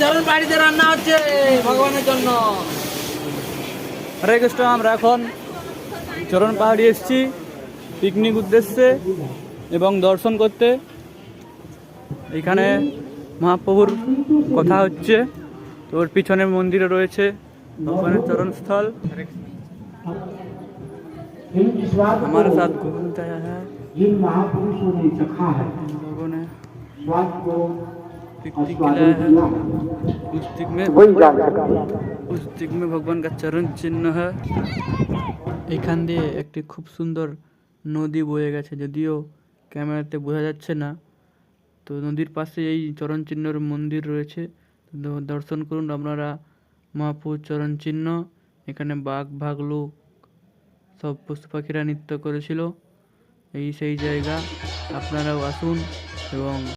চরণ বাড়িতে রান্না হচ্ছে ভগবানের জন্য হরে কৃষ্ণ আমরা এখন চরণ পাহাড়ি এসেছি পিকনিক উদ্দেশ্যে এবং দর্শন করতে এখানে মহাপ্রভুর কথা হচ্ছে তো ওর পিছনে মন্দিরে রয়েছে ভগবানের চরণস্থল इनकी स्वाद हमारे को साथ गोविंद आया है जिन महापुरुषों ने चखा है लोगों ने स्वाद को पिकनिक आस्वादित खिलाया है किया है उस दिक में वही जान सकते हैं উস দিক মে ভগবান কা চরণ চিহ্ন হ্যাঁ এখান দিয়ে একটি খুব সুন্দর নদী বয়ে গেছে যদিও ক্যামেরাতে বোঝা যাচ্ছে না তো নদীর পাশে এই চরণ চিহ্নের মন্দির রয়েছে তো দর্শন করুন আপনারা মহাপুর চরণ চিহ্ন এখানে বাঘ ভাগলুক সব পশু পাখিরা নৃত্য করেছিল এই সেই জায়গা আপনারাও আসুন এবং